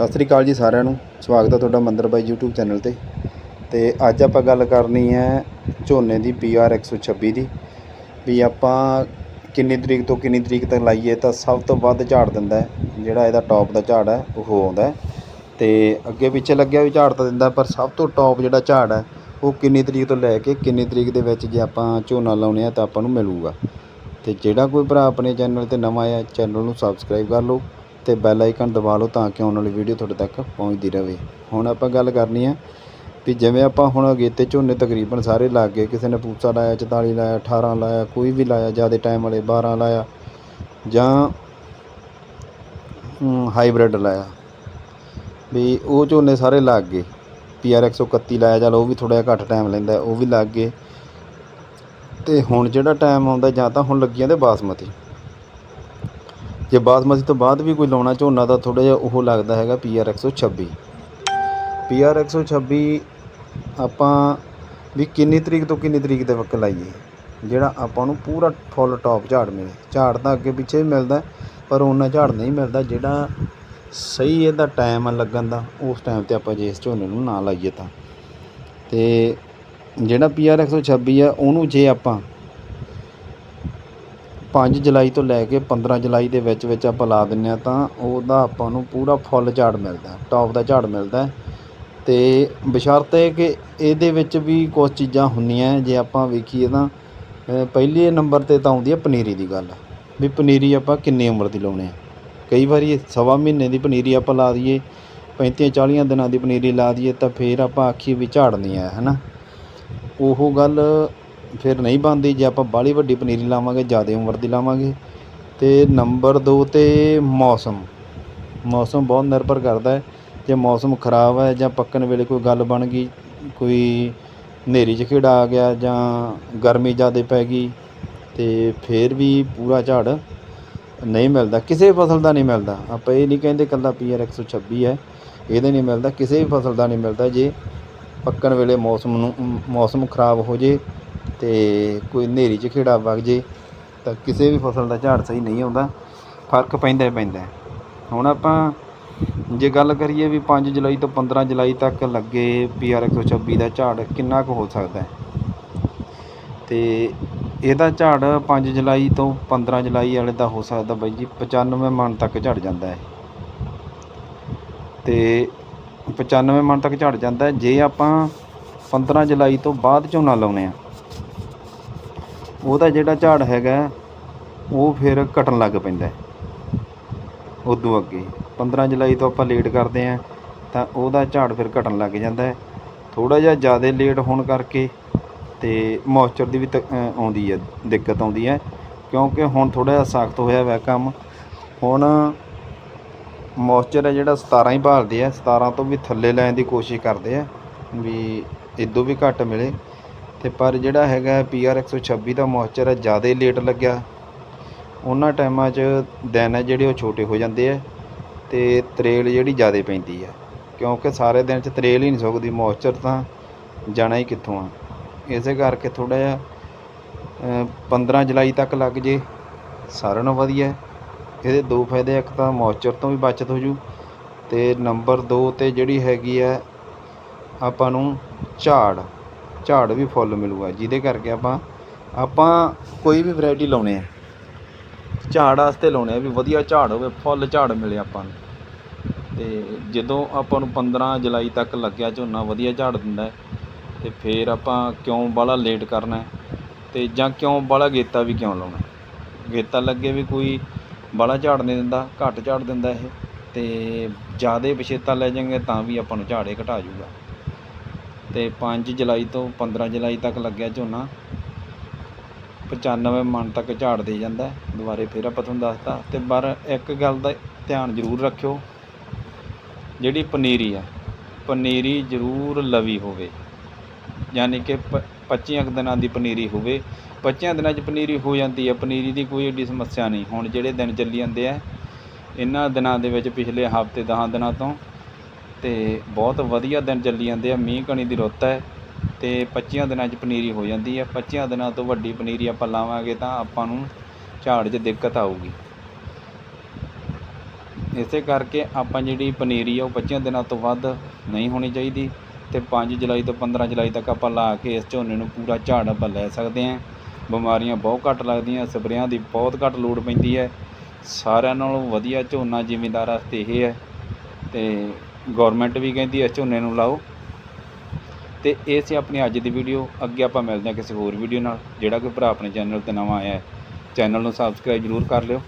ਸਤਿ ਸ੍ਰੀ ਅਕਾਲ ਜੀ ਸਾਰਿਆਂ ਨੂੰ। ਸਵਾਗਤ ਹੈ ਤੁਹਾਡਾ ਮੰਦਰ ਬਾਈ YouTube ਚੈਨਲ ਤੇ। ਤੇ ਅੱਜ ਆਪਾਂ ਗੱਲ ਕਰਨੀ ਹੈ ਝੋਨੇ ਦੀ PR 126 ਦੀ। ਵੀ ਆਪਾਂ ਕਿੰਨੀ ਤਰੀਕ ਤੋਂ ਕਿੰਨੀ ਤਰੀਕ ਤੱਕ ਲਾਈਏ ਤਾਂ ਸਭ ਤੋਂ ਵੱਧ ਝਾੜ ਦਿੰਦਾ ਜਿਹੜਾ ਇਹਦਾ ਟੌਪ ਦਾ ਝਾੜ ਹੈ, ਉਹ ਆਉਂਦਾ ਹੈ। ਤੇ ਅੱਗੇ ਪਿੱਛੇ ਲੱਗਿਆ ਵੀ ਝਾੜ ਤਾਂ ਦਿੰਦਾ ਪਰ ਸਭ ਤੋਂ ਟੌਪ ਜਿਹੜਾ ਝਾੜ ਹੈ, ਉਹ ਕਿੰਨੀ ਤਰੀਕ ਤੋਂ ਲੈ ਕੇ ਕਿੰਨੀ ਤਰੀਕ ਦੇ ਵਿੱਚ ਜੇ ਆਪਾਂ ਝੋਨਾ ਲਾਉਣੇ ਆ ਤਾਂ ਆਪਾਂ ਨੂੰ ਮਿਲੂਗਾ। ਤੇ ਜਿਹੜਾ ਕੋਈ ਭਰਾ ਆਪਣੇ ਚੈਨਲ ਤੇ ਨਵਾਂ ਆਇਆ, ਚੈਨਲ ਨੂੰ ਸਬਸਕ੍ਰਾਈਬ ਕਰ ਲਓ। ਤੇ ਬੈਲ ਆਈਕਨ ਦਬਾ ਲਓ ਤਾਂ ਕਿ ਆਉਣ ਵਾਲੀ ਵੀਡੀਓ ਤੁਹਾਡੇ ਤੱਕ ਪਹੁੰਚਦੀ ਰਹੇ। ਹੁਣ ਆਪਾਂ ਗੱਲ ਕਰਨੀ ਹੈ ਵੀ ਜਿਵੇਂ ਆਪਾਂ ਹੁਣ ਅਗੇਤੇ ਝੋਨੇ ਤਕਰੀਬਨ ਸਾਰੇ ਲੱਗ ਗਏ, ਕਿਸੇ ਨੇ ਪੂਸਾ ਲਾਇਆ 44 ਲਾਇਆ 18 ਲਾਇਆ, ਕੋਈ ਵੀ ਲਾਇਆ, ਜ਼ਿਆਦਾ ਟਾਈਮ ਵਾਲੇ 12 ਲਾਇਆ ਜਾਂ ਹਾਈਬ੍ਰਿਡ ਲਾਇਆ, ਵੀ ਉਹ ਝੋਨੇ ਸਾਰੇ ਲੱਗ ਗਏ। ਪੀਆਰ 131 ਲਾਇਆ, ਚੱਲ ਉਹ ਵੀ ਥੋੜਾ ਜਿਹਾ ਘੱਟ ਟਾਈਮ ਲੈਂਦਾ, ਉਹ ਵੀ ਲੱਗ ਗਏ। ਤੇ ਹੁਣ ਜਿਹੜਾ ਟਾਈਮ ਆਉਂਦਾ ਜਾਂ ਤਾਂ ਹੁਣ ਲੱਗੀ ਜਾਂਦੇ ਬਾਸਮਤੀ। ਜੇ ਬਾਸਮਤੀ ਤੋਂ ਬਾਅਦ ਵੀ ਕੋਈ ਲਾਉਣਾ ਝੋਨਾ ਤਾਂ ਥੋੜਾ ਜਿਹਾ ਉਹ ਲੱਗਦਾ ਹੈਗਾ ਪੀਆਰ 126 ਪੀਆਰ 126 ਆਪਾਂ ਵੀ ਕਿੰਨੀ ਤਰੀਕ ਤੋਂ ਕਿੰਨੀ ਤਰੀਕ ਦੇ ਵਕਤ ਲਾਈਏ, ਜਿਹੜਾ ਆਪਾਂ ਨੂੰ ਪੂਰਾ ਫੁੱਲ ਟੌਪ ਝਾੜ ਮਿਲੇ। ਝਾੜ ਤਾਂ ਅੱਗੇ ਪਿੱਛੇ ਵੀ ਮਿਲਦਾ, ਪਰ ਉਹਨਾਂ ਝਾੜ ਨਹੀਂ ਮਿਲਦਾ ਜਿਹੜਾ ਸਹੀ ਇਹਦਾ ਟਾਈਮ ਆ ਲੱਗਣ ਦਾ, ਉਸ ਟਾਈਮ ਤੇ ਆਪਾਂ ਜੇ ਇਸ ਝੋਨੇ ਨੂੰ ਨਾ ਲਾਈਏ ਤਾਂ। ਤੇ ਜਿਹੜਾ ਪੀਆਰ 126 ਆ, ਉਹਨੂੰ ਜੇ ਆਪਾਂ ਪੰਜ ਜੁਲਾਈ ਤੋਂ ਲੈ ਕੇ 15 ਜੁਲਾਈ ਦੇ ਵਿੱਚ ਵਿੱਚ ਆਪਾਂ ਲਾ ਦਿੰਦੇ ਹਾਂ ਤਾਂ ਉਹਦਾ ਆਪਾਂ ਨੂੰ ਪੂਰਾ ਫੁੱਲ ਝਾੜ ਮਿਲਦਾ ਟੋਪ ਦਾ ਝਾੜ ਮਿਲਦਾ। ਤੇ ਬਸ਼ਰਤੇ ਕਿ ਇਹਦੇ ਵਿੱਚ ਵੀ ਕੁਝ ਚੀਜ਼ਾਂ ਹੁੰਦੀਆਂ ਜੇ ਆਪਾਂ ਵੇਖੀਏ ਤਾਂ ਪਹਿਲੇ ਨੰਬਰ ਤੇ ਤਾਂ ਆਉਂਦੀ ਹੈ ਪਨੀਰੀ ਦੀ ਗੱਲ, ਵੀ ਪਨੀਰੀ ਆਪਾਂ ਕਿੰਨੀ ਉਮਰ ਦੀ ਲਾਉਣੀ ਹੈ। ਕਈ ਵਾਰੀ ਸਵਾ ਮਹੀਨੇ ਦੀ ਪਨੀਰੀ ਆਪਾਂ ਲਾ ਦਈਏ 35 40 ਦਿਨਾਂ ਦੀ ਪਨੀਰੀ ਲਾ ਦਈਏ ਤਾਂ ਫਿਰ ਆਪਾਂ ਆਖੀ ਵੀ ਝਾੜ ਨਹੀਂ ਆਇਆ ਹੈ ਨਾ ਉਹ ਗੱਲ ਫਿਰ ਨਹੀਂ ਬਣਦੀ, ਜੇ ਆਪਾਂ ਬਾਹਲੀ ਵੱਡੀ ਪਨੀਰੀ ਲਾਵਾਂਗੇ, ਜ਼ਿਆਦਾ ਉਮਰ ਦੀ ਲਾਵਾਂਗੇ। ਅਤੇ ਨੰਬਰ ਦੋ ਤੇ ਮੌਸਮ। ਮੌਸਮ ਬਹੁਤ ਨਿਰਭਰ ਕਰਦਾ ਹੈ। ਜੇ ਮੌਸਮ ਖਰਾਬ ਹੈ ਜਾਂ ਪੱਕਣ ਵੇਲੇ ਕੋਈ ਗੱਲ ਬਣ ਗਈ, ਕੋਈ ਹਨੇਰੀ 'ਚ ਝਖੇੜਾ ਆ ਗਿਆ ਜਾਂ ਗਰਮੀ ਜ਼ਿਆਦਾ ਪੈ ਗਈ ਅਤੇ ਫਿਰ ਵੀ ਪੂਰਾ ਝਾੜ ਨਹੀਂ ਮਿਲਦਾ। ਕਿਸੇ ਫਸਲ ਦਾ ਨਹੀਂ ਮਿਲਦਾ। ਆਪਾਂ ਇਹ ਨਹੀਂ ਕਹਿੰਦੇ ਇਕੱਲਾ ਕੱਲਾ ਪੀਆਰ 126 ਹੈ। ਇਹਦੇ ਨਹੀਂ ਮਿਲਦਾ। ਕਿਸੇ ਵੀ ਫਸਲ ਦਾ ਨਹੀਂ ਮਿਲਦਾ। ਜੇ ਪੱਕਣ ਵੇਲੇ ਮੌਸਮ ਨੂੰ, ਮੌਸਮ ਖਰਾਬ ਹੋ ਜੇ ਤੇ ਕੋਈ ਹਨੇਰੀ 'ਚ ਖੇੜਾ ਵਗ ਜੇ ਤਾਂ ਕਿਸੇ ਵੀ ਫਸਲ ਦਾ ਝਾੜ ਸਹੀ ਨਹੀਂ ਆਉਂਦਾ, ਫ਼ਰਕ ਪੈਂਦਾ ਹੀ ਪੈਂਦਾ ਹੁਣ ਆਪਾਂ ਜੇ ਗੱਲ ਕਰੀਏ ਵੀ 5 ਜੁਲਾਈ ਤੋਂ 15 ਜੁਲਾਈ ਤੱਕ ਲੱਗੇ ਪੀਆਰ 126 ਦਾ ਝਾੜ ਕਿੰਨਾ ਕੁ ਹੋ ਸਕਦਾ ਹੈ? ਤੇ ਇਹਦਾ ਝਾੜ 5 ਜੁਲਾਈ ਤੋਂ 15 ਜੁਲਾਈ ਵਾਲੇ ਦਾ ਹੋ ਸਕਦਾ ਬਾਈ ਜੀ 95 ਮਣ ਤੱਕ ਝੜ ਜਾਂਦਾ ਹੈ। ਤੇ 95 ਮਣ ਤੱਕ ਝੜ ਜਾਂਦਾ ਜੇ ਆਪਾਂ 15 ਜੁਲਾਈ ਤੋਂ ਬਾਅਦ ਝੋਨਾ ਲਾਉਨੇ ਆ ਉਹਦਾ ਜਿਹੜਾ ਝਾੜ ਹੈਗਾ, ਉਹ ਫਿਰ ਘਟਣ ਲੱਗ ਪੈਂਦਾ ਉਦੋਂ ਅੱਗੇ 15 ਜੁਲਾਈ ਤੋਂ ਆਪਾਂ ਲੇਟ ਕਰਦੇ ਆ ਤਾਂ ਉਹਦਾ ਝਾੜ ਫਿਰ ਘਟਣ ਲੱਗ ਜਾਂਦਾ ਹੈ। ਥੋੜਾ ਜਿਹਾ ਜ਼ਿਆਦਾ ਲੇਟ ਹੋਣ ਕਰਕੇ ਤੇ ਮੌਇਸਚਰ ਦੀ ਵੀ ਤ- ਆਉਂਦੀ ਹੈ, ਦਿੱਕਤ ਆਉਂਦੀ ਹੈ, ਕਿਉਂਕਿ ਹੁਣ ਥੋੜਾ ਜਿਹਾ ਸਖਤ ਹੋਇਆ ਹੋਇਆ ਕੰਮ। ਹੁਣ ਮੌਇਸਚਰ ਹੈ ਜਿਹੜਾ 17 ਹੀ ਭਾਲਦੇ ਆ 17 ਤੋਂ ਵੀ ਥੱਲੇ ਲੈਣ ਦੀ ਕੋਸ਼ਿਸ਼ ਕਰਦੇ ਆ ਵੀ ਇਦੋਂ ਵੀ ਘੱਟ ਮਿਲੇ। ਅਤੇ ਪਰ ਜਿਹੜਾ ਹੈਗਾ ਪੀ ਆਰ ਇੱਕ ਸੌ ਛੱਬੀ ਦਾ ਮੌਇਸਚਰ ਹੈ ਜ਼ਿਆਦਾ ਹੀ ਲੇਟ ਲੱਗਿਆ। ਉਹਨਾਂ ਟਾਈਮਾਂ 'ਚ ਦਿਨ ਹੈ ਜਿਹੜੇ ਉਹ ਛੋਟੇ ਹੋ ਜਾਂਦੇ ਹੈ ਅਤੇ ਤਰੇਲ ਜਿਹੜੀ ਜ਼ਿਆਦਾ ਪੈਂਦੀ ਹੈ ਕਿਉਂਕਿ ਸਾਰੇ ਦਿਨ 'ਚ ਤਰੇਲ ਹੀ ਨਹੀਂ ਸੁੱਕਦੀ ਮੌਇਸਚਰ ਤਾਂ ਜਾਣਾ ਹੀ ਕਿੱਥੋਂ ਆ। ਇਸੇ ਕਰਕੇ ਥੋੜ੍ਹਾ ਜਿਹਾ ਅ, 15 ਜੁਲਾਈ ਤੱਕ ਲੱਗ ਜੇ। ਸਾਰਿਆਂ ਨਾਲੋਂ ਵਧੀਆ। ਇਹਦੇ ਦੋ ਫਾਇਦੇ ਇੱਕ ਤਾਂ ਮੌਇਸਚਰ ਤੋਂ ਵੀ ਬਚਤ ਹੋ ਜੂ ਤੇ ਨੰਬਰ 2 ਤੇ ਜਿਹੜੀ ਹੈਗੀ ਹੈ ਆਪਾਂ ਨੂੰ ਝਾੜ। ਝਾੜ ਵੀ ਫੁੱਲ ਮਿਲੂਗਾ, ਜਿਹਦੇ ਕਰਕੇ ਆਪਾਂ ਆਪਾਂ ਕੋਈ ਵੀ ਵੈਰਾਈਟੀ ਲਾਉਣੇ ਆ। ਝਾੜ ਵਾਸਤੇ ਲਾਉਣੇ ਆ ਵੀ ਵਧੀਆ ਝਾੜ ਹੋਵੇ, ਫੁੱਲ ਝਾੜ ਮਿਲੇ ਆਪਾਂ ਨੂੰ। ਤੇ ਜਦੋਂ ਆਪਾਂ ਨੂੰ 15 ਜੁਲਾਈ ਤੱਕ ਲੱਗਿਆ ਝੋਨਾ, ਵਧੀਆ ਝਾੜ ਦਿੰਦਾ ਹੈ। ਤੇ ਫਿਰ ਆਪਾਂ ਕਿਉਂ ਬਾਹਲਾ ਲੇਟ ਕਰਨਾ ਹੈ? ਤੇ ਜਾਂ ਕਿਉਂ ਬਾਹਲਾ ਗੇਤਾ ਵੀ ਕਿਉਂ ਲਾਉਣਾ ਗੇਤਾ ਲੱਗੇ ਵੀ ਕੋਈ ਬਾਹਲਾ ਝਾੜ ਨਹੀਂ ਦਿੰਦਾ, ਘੱਟ ਝਾੜ ਦਿੰਦਾ ਇਹ। ਤੇ ਜ਼ਿਆਦਾ ਪਛੇਤਾ ਲੈ ਜਾਂਗੇ ਤਾਂ ਵੀ ਆਪਾਂ ਨੂੰ ਝਾੜੇ ਘਟਾ ਜੂਗਾ ਅਤੇ ਪੰਜ ਜੁਲਾਈ ਤੋਂ 15 ਜੁਲਾਈ ਤੱਕ ਲੱਗਿਆ ਝੋਨਾ। 95 ਮਣ ਤੱਕ ਝਾੜ ਦੇ ਜਾਂਦਾ ਦੁਬਾਰੇ ਫਿਰ ਆਪਾਂ ਤੁਹਾਨੂੰ ਦੱਸਤਾ। ਤੇ ਪਰ ਇੱਕ ਗੱਲ ਦਾ ਧਿਆਨ ਜ਼ਰੂਰ ਰੱਖਿਓ, ਜਿਹੜੀ ਪਨੀਰੀ ਆ, ਪਨੀਰੀ ਜ਼ਰੂਰ ਲਵੀ ਹੋਵੇ। ਯਾਨੀ ਕਿ ਪ 25 ਕੁ ਦਿਨਾਂ ਦੀ ਪਨੀਰੀ ਹੋਵੇ। 25 ਦਿਨਾਂ 'ਚ ਪਨੀਰੀ ਹੋ ਜਾਂਦੀ ਹੈ। ਪਨੀਰੀ ਦੀ ਕੋਈ ਏਡੀ ਸਮੱਸਿਆ ਨਹੀਂ। ਹੁਣ ਜਿਹੜੇ ਦਿਨ ਚੱਲੀ ਜਾਂਦੇ ਆ, ਇਹਨਾਂ ਦਿਨਾਂ ਦੇ ਵਿੱਚ ਪਿਛਲੇ ਹਫ਼ਤੇ 10 ਦਿਨਾਂ ਤੋਂ ਅਤੇ ਬਹੁਤ ਵਧੀਆ ਦਿਨ ਚੱਲੀ ਜਾਂਦੇ ਆ। ਮੀਂਹ ਕਣੀ ਦੀ ਰੁੱਤ ਹੈ ਅਤੇ ਪੱਚੀਆਂ ਦਿਨਾਂ 'ਚ ਪਨੀਰੀ ਹੋ ਜਾਂਦੀ ਹੈ। 25 ਦਿਨਾਂ ਤੋਂ ਵੱਡੀ ਪਨੀਰੀ ਆਪਾਂ ਲਾਵਾਂਗੇ ਤਾਂ ਆਪਾਂ ਨੂੰ ਝਾੜ 'ਚ ਦਿੱਕਤ ਆਊਗੀ। ਇਸੇ ਕਰਕੇ ਆਪਾਂ ਜਿਹੜੀ ਪਨੀਰੀ ਆ ਉਹ 25 ਦਿਨਾਂ ਤੋਂ ਵੱਧ ਨਹੀਂ ਹੋਣੀ ਚਾਹੀਦੀ ਤੇ 5 ਜੁਲਾਈ ਤੋਂ 15 ਜੁਲਾਈ ਤੱਕ ਆਪਾਂ ਲਾ ਕੇ ਇਸ ਝੋਨੇ ਨੂੰ ਪੂਰਾ ਝਾੜ ਆਪਾਂ ਲੈ ਸਕਦੇ ਹਾਂ। ਬਿਮਾਰੀਆਂ ਬਹੁਤ ਘੱਟ ਲੱਗਦੀਆਂ, ਸਪਰੇਆਂ ਦੀ ਬਹੁਤ ਘੱਟ ਲੋੜ ਪੈਂਦੀ ਹੈ। ਸਾਰਿਆਂ ਨਾਲੋਂ ਵਧੀਆ ਝੋਨਾ ਜ਼ਿਮੀਂਦਾਰ ਵਾਸਤੇ ਇਹ ਹੈ ਤੇ ਗਵਰਨਮੈਂਟ ਵੀ ਕਹਿੰਦੀ ਹੈ ਝੋਨੇ ਨੂੰ ਲਾਓ। ਤੇ ਇਹ ਸੀ ਆਪਣੀ ਅੱਜ ਦੀ ਵੀਡੀਓ। ਅੱਗੇ ਆਪਾਂ ਮਿਲਦੇ ਹਾਂ ਕਿਸੇ ਹੋਰ ਵੀਡੀਓ ਨਾਲ। ਜਿਹੜਾ ਕੋਈ ਭਰਾ ਆਪਣੇ ਚੈਨਲ ਤੇ ਨਵਾਂ ਆਇਆ ਹੈ, ਚੈਨਲ ਨੂੰ ਸਬਸਕ੍ਰਾਈਬ ਜ਼ਰੂਰ ਕਰ ਲਿਓ।